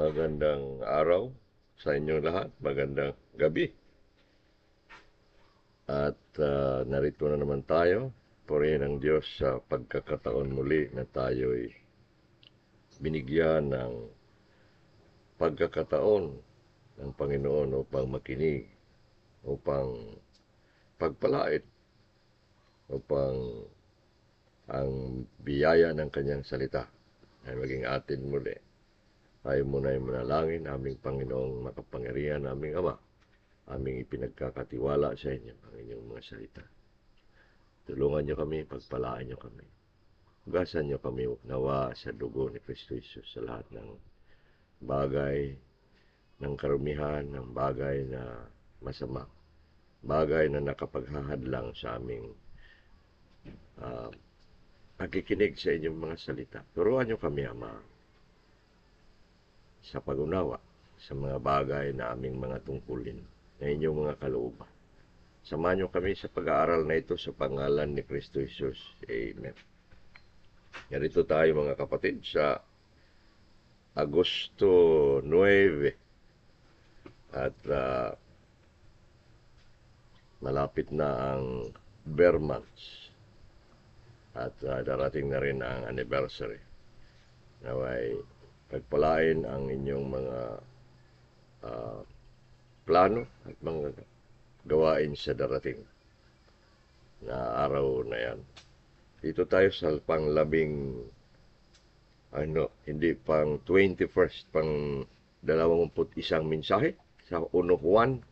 Magandang araw sa inyong lahat. Magandang gabi. At ah, narito na naman tayo. Purihin ang Diyos sa pagkakataon muli na tayo'y binigyan ng pagkakataon ng Panginoon upang makinig, upang pagpalait, upang ang biyaya ng kanyang salita ay maging atin muli. Tayo muna ay manalangin, aming Panginoong makapangyarihan, aming Ama, aming ipinagkakatiwala sa inyo ang inyong mga salita. Tulungan niyo kami, pagpalaan niyo kami. Hugasan niyo kami nawa sa dugo ni Kristo Jesus sa lahat ng bagay, ng karumihan, ng bagay na masama, bagay na nakapaghahadlang sa aming ah, pakikinig sa inyong mga salita. Turuan niyo kami, Ama, sa pag-unawa sa mga bagay na aming mga tungkulin na inyong mga kalooban. Samahan niyo kami sa pag-aaral na ito sa pangalan ni Kristo Jesus. Amen. Narito tayo mga kapatid sa Agosto 9 at ah, malapit na ang Bear Months at ah, darating na rin ang anniversary. Naway pagpalain ang inyong mga ah, plano at mga gawain sa darating na araw na yan. Dito tayo sa panglabing ano, hindi pang 21st, pang 21 mensahe sa 1 Juan,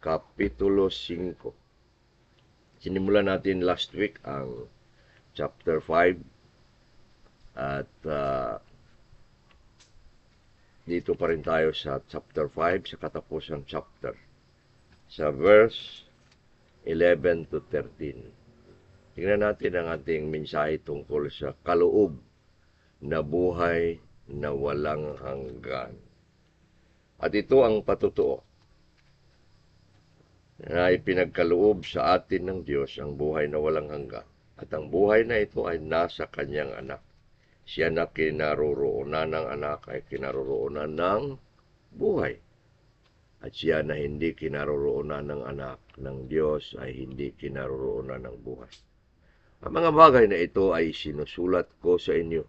Kapitulo 5. Sinimulan natin last week ang chapter 5 at ah, dito pa rin tayo sa chapter 5 sa katapusang chapter sa verse 11 to 13. Tingnan natin ang ating mensahe tungkol sa kaloob na buhay na walang hanggan. At ito ang patutuo na ipinagkaloob sa atin ng Diyos ang buhay na walang hanggan. At ang buhay na ito ay nasa kanyang anak. Siya na kinaroroonan ng anak ay kinaroroonan ng buhay. At siya na hindi kinaroroonan ng anak ng Diyos ay hindi kinaroroonan ng buhay. Ang mga bagay na ito ay sinusulat ko sa inyo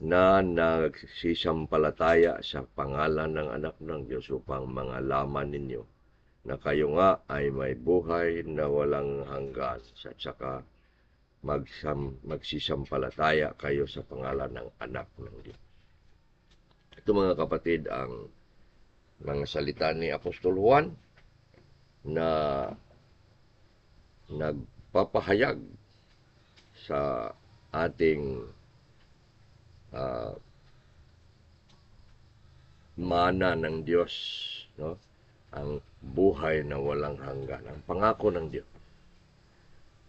na nagsisampalataya sa pangalan ng anak ng Diyos upang mangalaman ninyo na kayo nga ay may buhay na walang hanggan at saka magsam, magsisampalataya kayo sa pangalan ng anak ng Diyos. Ito mga kapatid ang mga salita ni Apostol Juan na nagpapahayag sa ating ah, mana ng Diyos, no? Ang buhay na walang hanggan, ang pangako ng Diyos.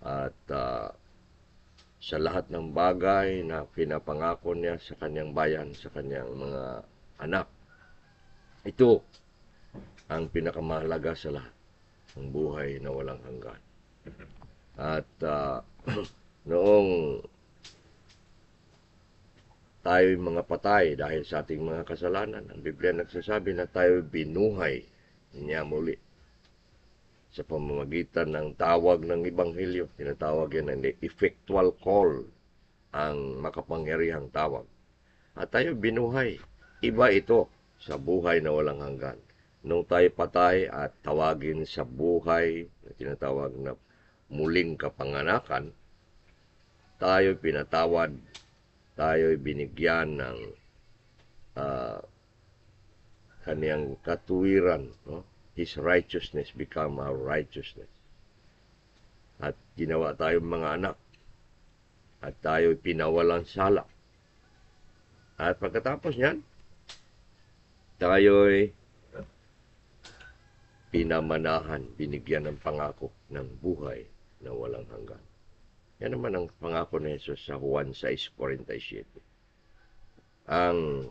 At ah, sa lahat ng bagay na pinapangako niya sa kanyang bayan, sa kanyang mga anak, ito ang pinakamahalaga sa lahat, ang buhay na walang hanggan. At ah, noong tayo'y mga patay dahil sa ating mga kasalanan. Ang Biblia nagsasabi na tayo binuhay niya muli sa pamamagitan ng tawag ng Ebanghelyo. Tinatawag yan na effectual call ang makapangyarihang tawag. At tayo binuhay. Iba ito sa buhay na walang hanggan. Nung tayo patay at tawagin sa buhay na tinatawag na muling kapanganakan, tayo pinatawad tayo binigyan ng ah, kaniyang katuwiran. No? His righteousness become our righteousness. At ginawa tayong mga anak. At tayo pinawalan sala. At pagkatapos niyan, tayo'y pinamanahan, binigyan ng pangako ng buhay na walang hanggan. Yan naman ang pangako ni Jesus sa Juan 6.47. Ang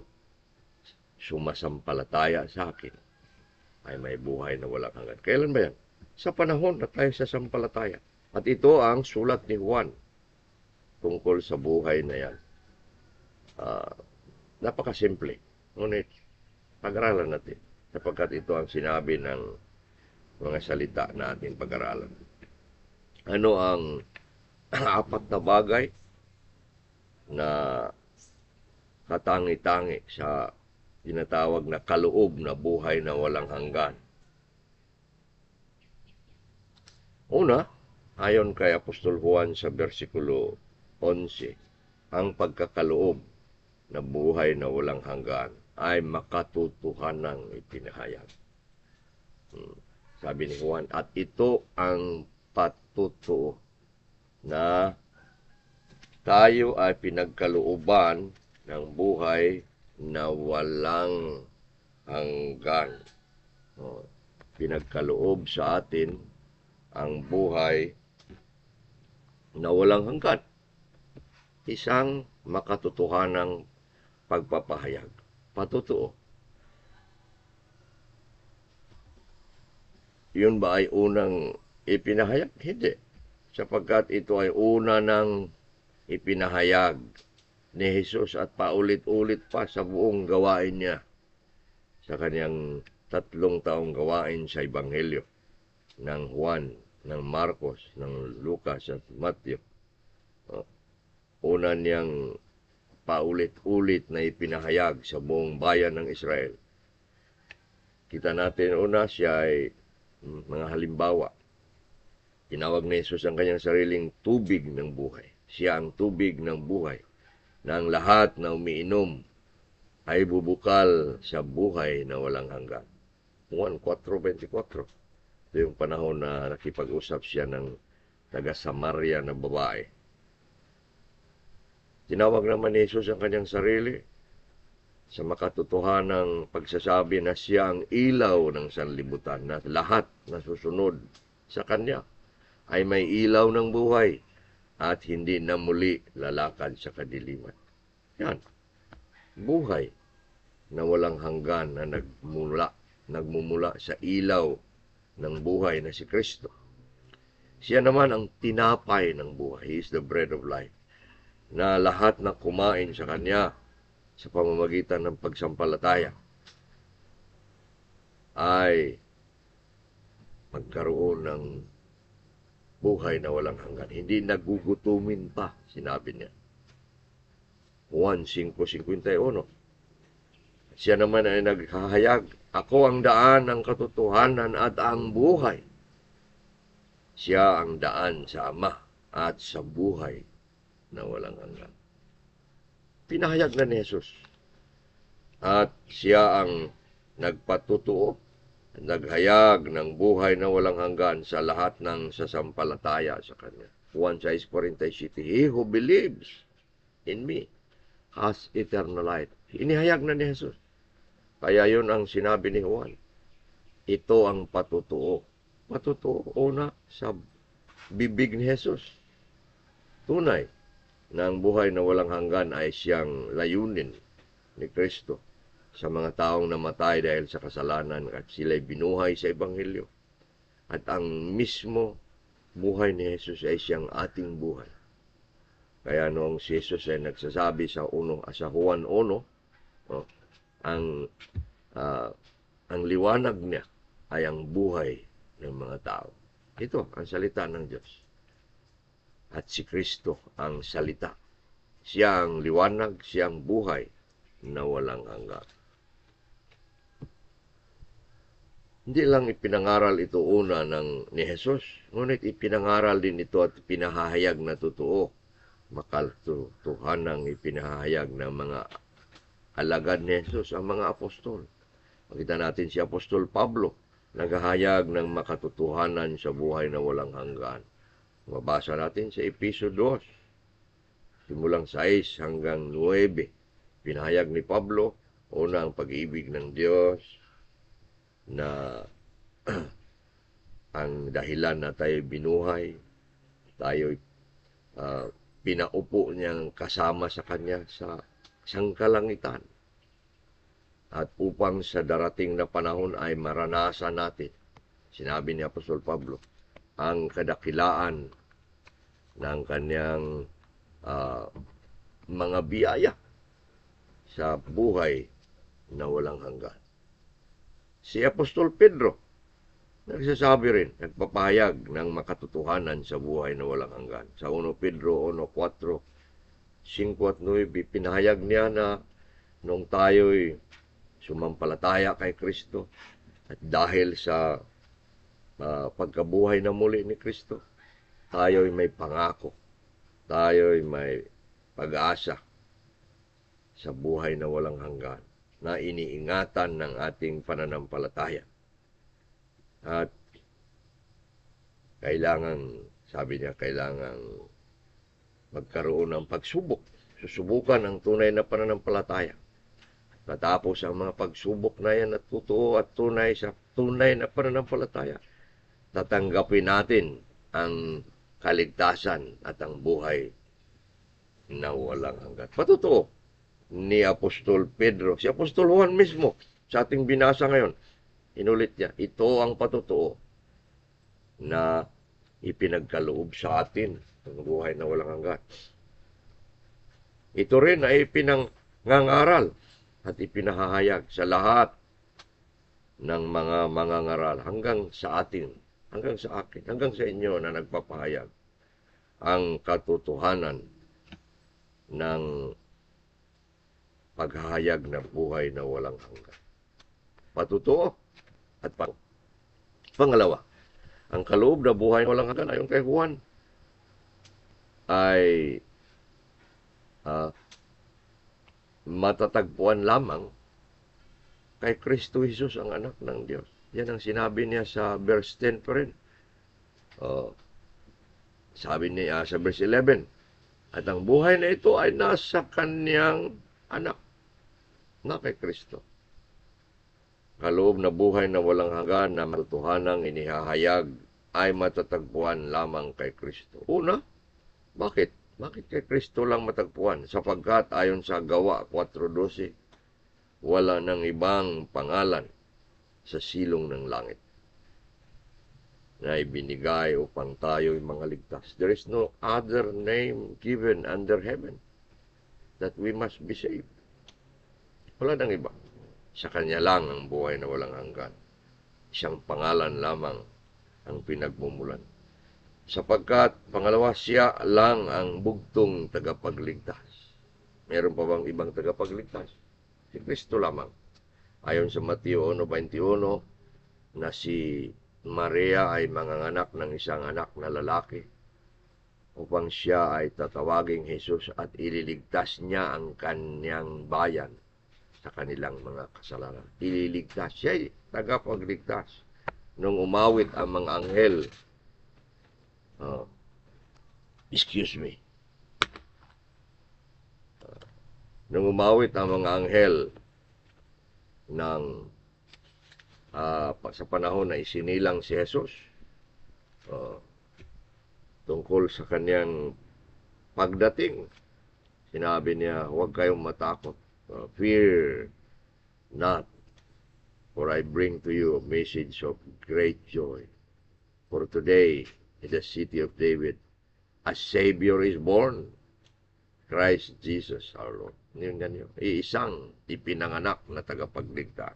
sumasampalataya sa akin ay may buhay na walang hanggan. Kailan ba yan? Sa panahon na tayo sa sampalataya. At ito ang sulat ni Juan tungkol sa buhay na yan. Ah, napakasimple. Ngunit, pag-aralan natin. Sapagkat ito ang sinabi ng mga salita natin pag-aralan. Ano ang apat na bagay na katangi-tangi sa tinatawag na kaloob na buhay na walang hanggan. Una, ayon kay Apostol Juan sa versikulo 11, ang pagkakaloob na buhay na walang hanggan ay makatotohanang ipinahayag. Hmm. Sabi ni Juan, at ito ang patutuo na tayo ay pinagkalooban ng buhay na walang hanggan. O, pinagkaloob sa atin ang buhay na walang hanggan. Isang makatotohanang pagpapahayag. Patutuo. Yun ba ay unang ipinahayag? Hindi. Sapagkat ito ay una ng ipinahayag ni Jesus at paulit-ulit pa sa buong gawain niya sa kanyang tatlong taong gawain sa Ebanghelyo ng Juan, ng Marcos, ng Lucas at Matthew. Una niyang paulit-ulit na ipinahayag sa buong bayan ng Israel. Kita natin una siya ay mga halimbawa. Tinawag ni Jesus ang kanyang sariling tubig ng buhay. Siya ang tubig ng buhay na lahat na umiinom ay bubukal sa buhay na walang hanggan. Juan 4.24 Ito yung panahon na nakipag-usap siya ng taga Samaria na babae. Tinawag naman ni Jesus ang kanyang sarili sa makatotohanang pagsasabi na siya ang ilaw ng sanlibutan na lahat na susunod sa kanya ay may ilaw ng buhay at hindi na muli lalakad sa kadiliman. Yan. Buhay na walang hanggan na nagmula, nagmumula sa ilaw ng buhay na si Kristo. Siya naman ang tinapay ng buhay. He is the bread of life. Na lahat na kumain sa Kanya sa pamamagitan ng pagsampalataya ay magkaroon ng buhay na walang hanggan. Hindi nagugutumin pa, sinabi niya. Juan 5.51 Siya naman ay naghahayag, Ako ang daan, ang katotohanan at ang buhay. Siya ang daan sa Ama at sa buhay na walang hanggan. Pinahayag na ni Jesus. At siya ang nagpatutuo naghayag ng buhay na walang hanggan sa lahat ng sasampalataya sa Kanya. Juan 6.47 He who believes in me has eternal life. Inihayag na ni Jesus. Kaya yun ang sinabi ni Juan. Ito ang patutuo. Patutuo una sa bibig ni Jesus. Tunay na ang buhay na walang hanggan ay siyang layunin ni Kristo sa mga taong namatay dahil sa kasalanan at sila'y binuhay sa Ebanghelyo. At ang mismo buhay ni Jesus ay siyang ating buhay. Kaya noong si Jesus ay nagsasabi sa uno, sa Juan 1, oh, ang uh, ang liwanag niya ay ang buhay ng mga tao. Ito ang salita ng Diyos. At si Kristo ang salita. Siya ang liwanag, siya ang buhay na walang hanggan. Hindi lang ipinangaral ito una ng ni Jesus, ngunit ipinangaral din ito at pinahahayag na totoo. Makaltutuhan ng ipinahahayag ng mga alagad ni Jesus, ang mga apostol. Makita natin si Apostol Pablo, naghahayag ng makatotohanan sa buhay na walang hanggan. Mabasa natin sa Episo 2, simulang 6 hanggang 9. Pinahayag ni Pablo, una ang pag-ibig ng Diyos, na ang dahilan na tayo binuhay, tayo uh, pinaupo niyang kasama sa kanya sa isang kalangitan. At upang sa darating na panahon ay maranasan natin, sinabi ni Apostol Pablo, ang kadakilaan ng kanyang uh, mga biyaya sa buhay na walang hanggan. Si Apostol Pedro, nagsasabi rin, nagpapahayag ng makatotohanan sa buhay na walang hanggan. Sa 1 Pedro 1.4, 5 at 9, pinahayag niya na nung tayo'y sumampalataya kay Kristo at dahil sa uh, pagkabuhay na muli ni Kristo, tayo'y may pangako, tayo'y may pag-asa sa buhay na walang hanggan na iniingatan ng ating pananampalataya. At kailangan, sabi niya, kailangan magkaroon ng pagsubok. Susubukan ang tunay na pananampalataya. Matapos ang mga pagsubok na yan at totoo at tunay sa tunay na pananampalataya, tatanggapin natin ang kaligtasan at ang buhay na walang hanggan. Patotoo, ni Apostol Pedro. Si Apostol Juan mismo, sa ating binasa ngayon, inulit niya, ito ang patotoo na ipinagkaloob sa atin ang buhay na walang hanggan. Ito rin ay pinangangaral at ipinahahayag sa lahat ng mga mangangaral hanggang sa atin, hanggang sa akin, hanggang sa inyo na nagpapahayag ang katotohanan ng paghahayag ng buhay na walang hanggan. Patutuo at pang Pangalawa, ang kaloob na buhay na walang hanggan ayon kay Juan ay uh, matatagpuan lamang kay Kristo Jesus ang anak ng Diyos. Yan ang sinabi niya sa verse 10 pa rin. Uh, sabi niya sa verse 11, at ang buhay na ito ay nasa kanyang anak na kay Kristo. Kaloob na buhay na walang hanggan na matutuhanang inihahayag ay matatagpuan lamang kay Kristo. Una, bakit? Bakit kay Kristo lang matagpuan? Sapagkat ayon sa gawa 4.12, wala nang ibang pangalan sa silong ng langit na ibinigay upang tayo'y mga ligtas. There is no other name given under heaven that we must be saved. Wala nang iba. Sa kanya lang ang buhay na walang hanggan. Isang pangalan lamang ang pinagmumulan. Sapagkat, pangalawa, siya lang ang bugtong tagapagligtas. Meron pa bang ibang tagapagligtas? Si Kristo lamang. Ayon sa Mateo 1.21, na si Maria ay manganganak ng isang anak na lalaki upang siya ay tatawaging Jesus at ililigtas niya ang kanyang bayan sa kanilang mga kasalanan. Ililigtas. Siya, tagapagligtas. Nung umawit ang mga anghel, uh, excuse me, uh, nung umawit ang mga anghel ng uh, sa panahon na isinilang si Jesus, uh, tungkol sa kanyang pagdating, sinabi niya, huwag kayong matakot uh, fear not, for I bring to you a message of great joy. For today, in the city of David, a Savior is born, Christ Jesus our Lord. Yun ganyo. Iisang ipinanganak na tagapagligtas.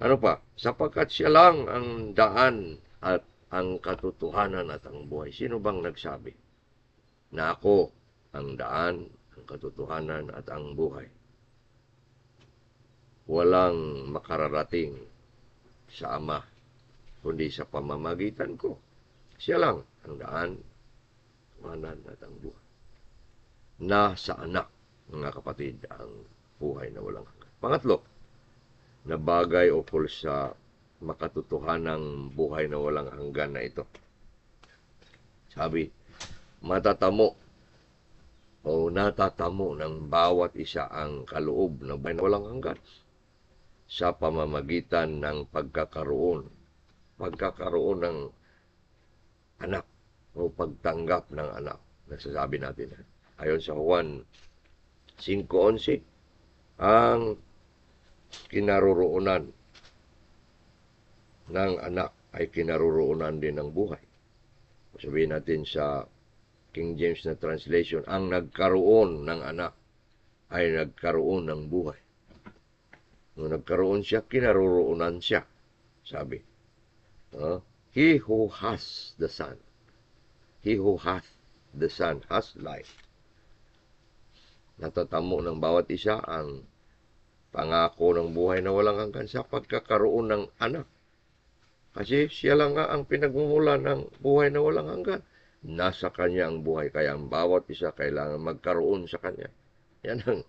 Ano pa? Sapagkat siya lang ang daan at ang katotohanan at ang buhay. Sino bang nagsabi na ako ang daan, ang katotohanan at ang buhay. Walang makararating sa Ama, kundi sa pamamagitan ko. Siya lang ang daan, katotohanan at ang buhay. Na sa anak, mga kapatid, ang buhay na walang hanggan. Pangatlo, na bagay ukol sa makatotohanang buhay na walang hanggan na ito. Sabi, matatamo o natatamo ng bawat isa ang kaloob na walang hanggan sa pamamagitan ng pagkakaroon pagkakaroon ng anak o pagtanggap ng anak. Nasasabi natin. Ayon sa Juan 5.11, ang kinaroroonan ng anak ay kinaroroonan din ng buhay. Sabihin natin sa King James na translation, ang nagkaroon ng anak ay nagkaroon ng buhay. Nung nagkaroon siya, kinaroroonan siya. Sabi. Uh, he who has the Son. He who hath the Son has life. Natatamo ng bawat isa ang pangako ng buhay na walang hanggan sa pagkakaroon ng anak. Kasi siya lang nga ang pinagmumula ng buhay na walang hanggan. Nasa kanya ang buhay, kaya ang bawat isa kailangan magkaroon sa kanya. Yan ang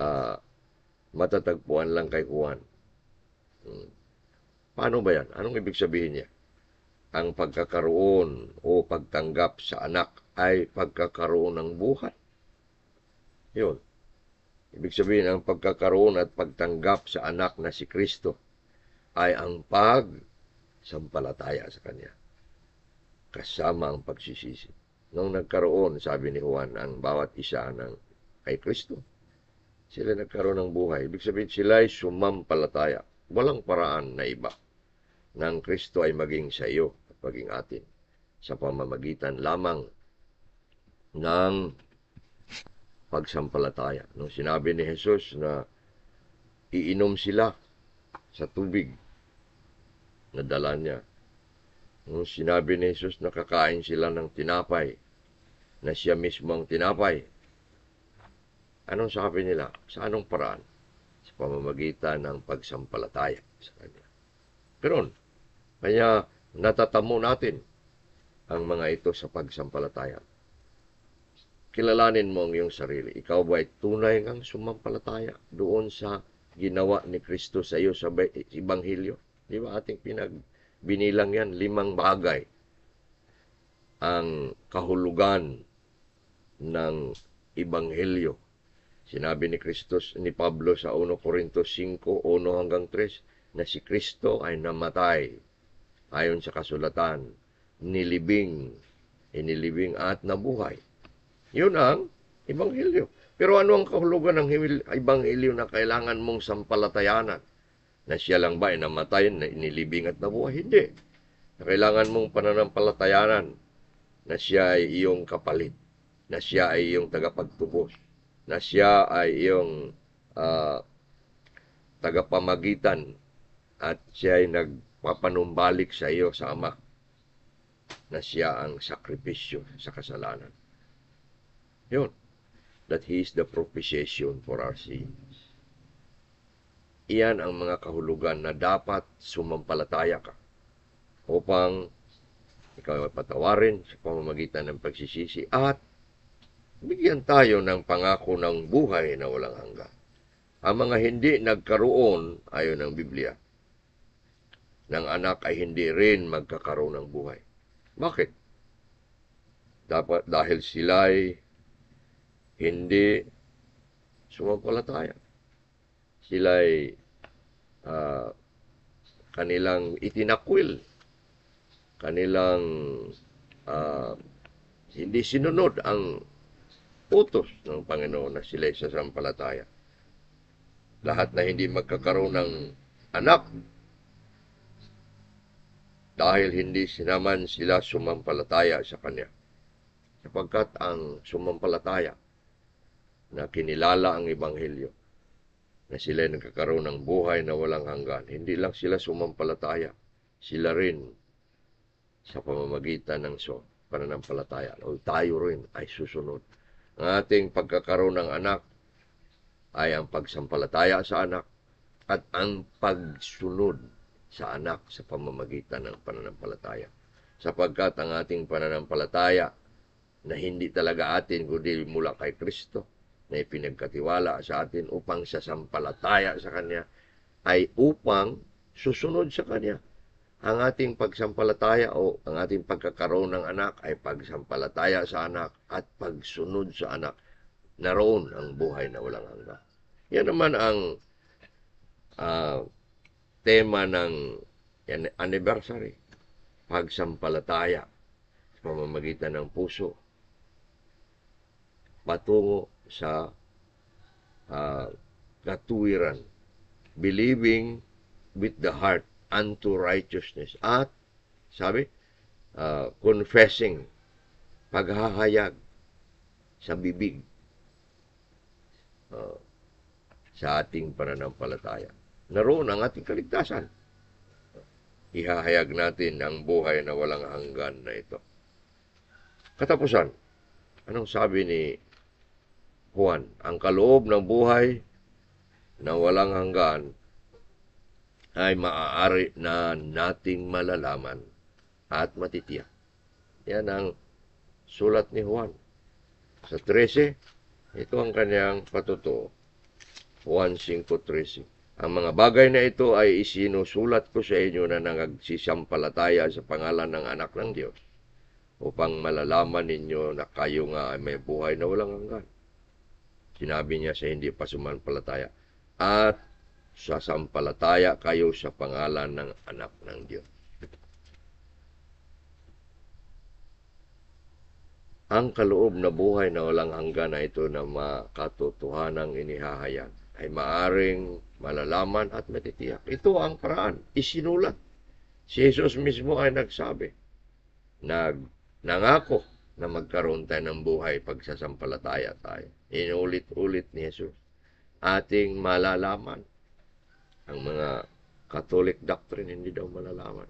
uh, matatagpuan lang kay Juan. Hmm. Paano ba yan? Anong ibig sabihin niya? Ang pagkakaroon o pagtanggap sa anak ay pagkakaroon ng buhay. Yun. Ibig sabihin, ang pagkakaroon at pagtanggap sa anak na si Kristo ay ang pagsampalataya sa Kanya. Kasama ang pagsisisi. Nung nagkaroon, sabi ni Juan, ang bawat isa ng kay Kristo, sila nagkaroon ng buhay. Ibig sabihin, sila ay sumampalataya. Walang paraan na iba ng Kristo ay maging sa iyo at maging atin sa pamamagitan lamang ng pagsampalataya. Nung sinabi ni Jesus na iinom sila sa tubig na dala niya. Nung sinabi ni Jesus na kakain sila ng tinapay, na siya mismo ang tinapay, anong sabi nila? Sa anong paraan? Sa pamamagitan ng pagsampalataya sa Kanya. Pero kaya natatamo natin ang mga ito sa pagsampalataya. Kilalanin mo ang iyong sarili. Ikaw ba ay tunay ngang sumampalataya doon sa ginawa ni Kristo sa iyo sa Ibanghilyo? Di ba ating pinagbinilang yan? Limang bagay ang kahulugan ng Ibanghilyo. Sinabi ni Kristo ni Pablo sa 1 Corinto 5, 1 hanggang 3, na si Kristo ay namatay ayon sa kasulatan, nilibing, inilibing at nabuhay. Yun ang Ebanghelyo. Pero ano ang kahulugan ng Ebanghelyo na kailangan mong sampalatayanan? Na siya lang ba ay namatay, na inilibing at nabuhay? Hindi. Kailangan mong pananampalatayanan na siya ay iyong kapalit, na siya ay iyong tagapagtubos, na siya ay iyong uh, tagapamagitan at siya ay nag papanumbalik sa iyo sa Ama na siya ang sakripisyo sa kasalanan. Yun. That He is the propitiation for our sins. Iyan ang mga kahulugan na dapat sumampalataya ka upang ikaw ay patawarin sa pamamagitan ng pagsisisi at bigyan tayo ng pangako ng buhay na walang hanggan. Ang mga hindi nagkaroon, ayon ng Biblia, ng anak ay hindi rin magkakaroon ng buhay. Bakit? Dapat dahil sila ay hindi sumampalataya. Sila ay uh, kanilang itinakwil, kanilang uh, hindi sinunod ang utos ng Panginoon na sila ay sasampalataya. Lahat na hindi magkakaroon ng anak dahil hindi sinaman sila sumampalataya sa Kanya. Sapagkat ang sumampalataya na kinilala ang Ebanghelyo, na sila nagkakaroon ng buhay na walang hanggan, hindi lang sila sumampalataya, sila rin sa pamamagitan ng so, pananampalataya. O tayo rin ay susunod. Ang ating pagkakaroon ng anak ay ang pagsampalataya sa anak at ang pagsunod sa anak sa pamamagitan ng pananampalataya. Sapagkat ang ating pananampalataya na hindi talaga atin kundi mula kay Kristo na ipinagkatiwala sa atin upang sasampalataya sa Kanya ay upang susunod sa Kanya. Ang ating pagsampalataya o ang ating pagkakaroon ng anak ay pagsampalataya sa anak at pagsunod sa anak. Naroon ang buhay na walang hanggan. Yan naman ang uh, tema ng anniversary, pagsampalataya sa pamamagitan ng puso patungo sa uh, katuwiran, believing with the heart unto righteousness at sabi uh, confessing paghahayag sa bibig uh, sa ating pananampalataya. Naroon ang ating kaligtasan. Ihahayag natin ang buhay na walang hanggan na ito. Katapusan, anong sabi ni Juan? Ang kaloob ng buhay na walang hanggan ay maaari na nating malalaman at matitiyak. Yan ang sulat ni Juan. Sa 13, ito ang kanyang patutuo. Juan 5.13 Ang mga bagay na ito ay isinusulat ko sa inyo na nagsisampalataya sa pangalan ng anak ng Diyos upang malalaman ninyo na kayo nga ay may buhay na walang hanggan. Sinabi niya sa hindi pa sumampalataya. At sasampalataya kayo sa pangalan ng anak ng Diyos. Ang kaloob na buhay na walang hanggan na ito na makatotohanang inihahayag ay maaring malalaman at matitiyak. Ito ang paraan. Isinulat. Si Jesus mismo ay nagsabi, nag, nangako na magkaroon tayo ng buhay pagsasampalataya tayo. Inulit-ulit ni Jesus. Ating malalaman. Ang mga Catholic doctrine hindi daw malalaman.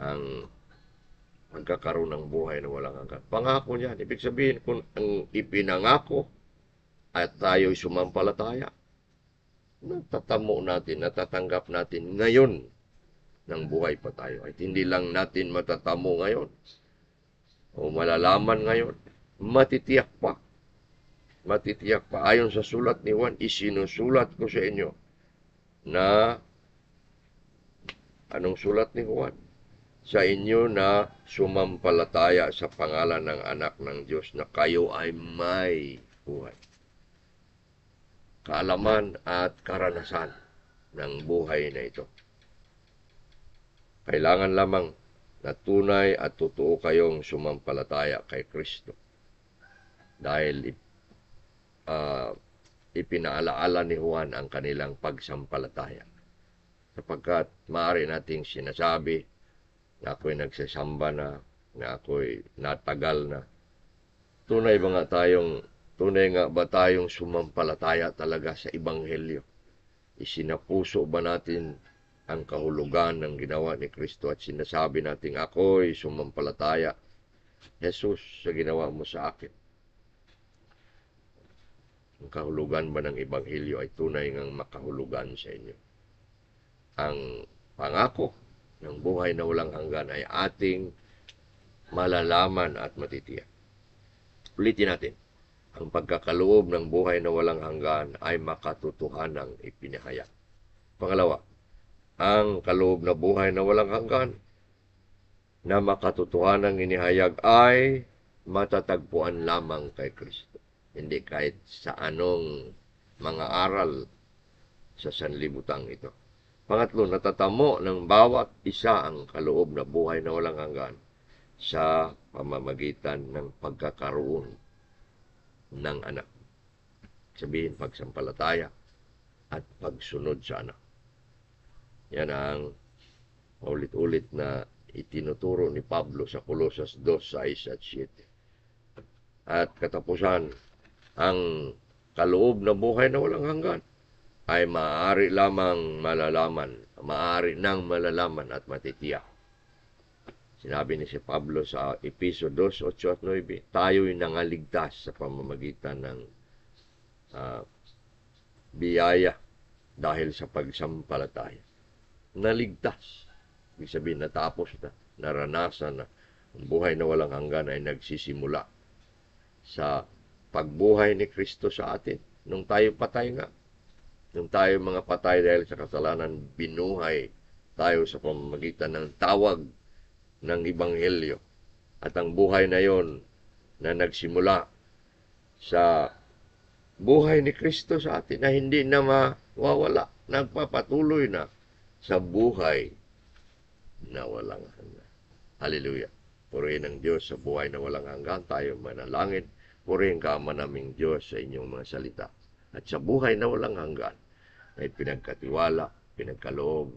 Ang magkakaroon ng buhay na walang hanggan. Pangako niyan. Ibig sabihin, kung ang ipinangako at tayo'y sumampalataya, natatamo natin, natatanggap natin ngayon ng buhay pa tayo. At hindi lang natin matatamo ngayon o malalaman ngayon, matitiyak pa. Matitiyak pa. Ayon sa sulat ni Juan, isinusulat ko sa inyo na anong sulat ni Juan? sa inyo na sumampalataya sa pangalan ng anak ng Diyos na kayo ay may buhay. Kaalaman at karanasan ng buhay na ito. Kailangan lamang na tunay at totoo kayong sumampalataya kay Kristo. Dahil uh, ipinaalaala ni Juan ang kanilang pagsampalataya. Sapagkat maaari nating sinasabi na ako'y nagsasamba na, na ako'y natagal na. Tunay ba nga tayong, tunay nga ba tayong sumampalataya talaga sa Ibanghelyo? Isinapuso ba natin ang kahulugan ng ginawa ni Kristo at sinasabi natin, ako'y sumampalataya, Jesus, sa ginawa mo sa akin. Ang kahulugan ba ng Ebanghelyo ay tunay ngang makahulugan sa inyo. Ang pangako ng buhay na walang hanggan ay ating malalaman at matitiyak. Ulitin natin. Ang pagkakaloob ng buhay na walang hanggan ay makatotohanang ipinahayag. Pangalawa, ang kaloob na buhay na walang hanggan na makatotohanang inihayag ay matatagpuan lamang kay Kristo. Hindi kahit sa anong mga aral sa sanlibutan ito. Pangatlo, natatamo ng bawat isa ang kaloob na buhay na walang hanggan sa pamamagitan ng pagkakaroon ng anak. Sabihin, pagsampalataya at pagsunod sa anak. Yan ang ulit-ulit na itinuturo ni Pablo sa Colossus 2, 6 at 7. At katapusan, ang kaloob na buhay na walang hanggan ay maaari lamang malalaman, maaari nang malalaman at matitiyak. Sinabi ni si Pablo sa Episo 2, 8 at 9, tayo'y nangaligtas sa pamamagitan ng uh, biyaya dahil sa pagsampalataya. Naligtas. Ibig sabihin, natapos na, naranasan na. Ang buhay na walang hanggan ay nagsisimula sa pagbuhay ni Kristo sa atin. Nung tayo patay nga, Nung tayo mga patay dahil sa kasalanan, binuhay tayo sa pamamagitan ng tawag ng Ibanghelyo. At ang buhay na yon na nagsimula sa buhay ni Kristo sa atin na hindi na mawawala, nagpapatuloy na sa buhay na walang hanggan. Hallelujah. Purihin ang Diyos sa buhay na walang hanggan. Tayo manalangin. Purihin ka naming Diyos sa inyong mga salita at sa buhay na walang hanggan na ipinagkatiwala, pinagkaloob,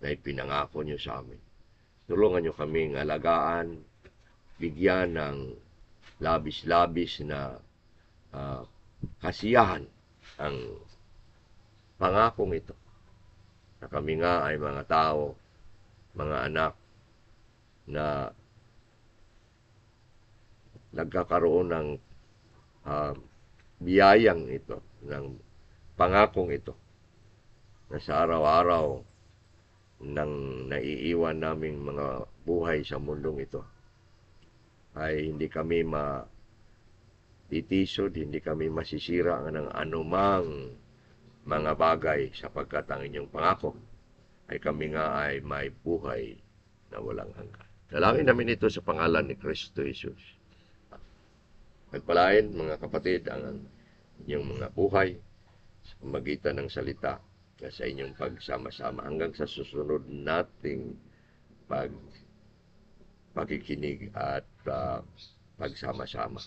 na ipinangako niyo sa amin. Tulungan niyo kaming alagaan, bigyan ng labis-labis na uh, kasiyahan ang pangakong ito na kami nga ay mga tao, mga anak na nagkakaroon ng ah, biyayang ito, ng pangakong ito na sa araw-araw ng naiiwan naming mga buhay sa mundong ito ay hindi kami ma titisod, hindi kami masisira ng anumang mga bagay sapagkat ang inyong pangako ay kami nga ay may buhay na walang hanggan. Dalangin namin ito sa pangalan ni Kristo Jesus. Magpalain mga kapatid ang inyong mga buhay sa pamagitan ng salita na sa inyong pagsama-sama hanggang sa susunod nating pag pakikinig at ah, pagsama-sama.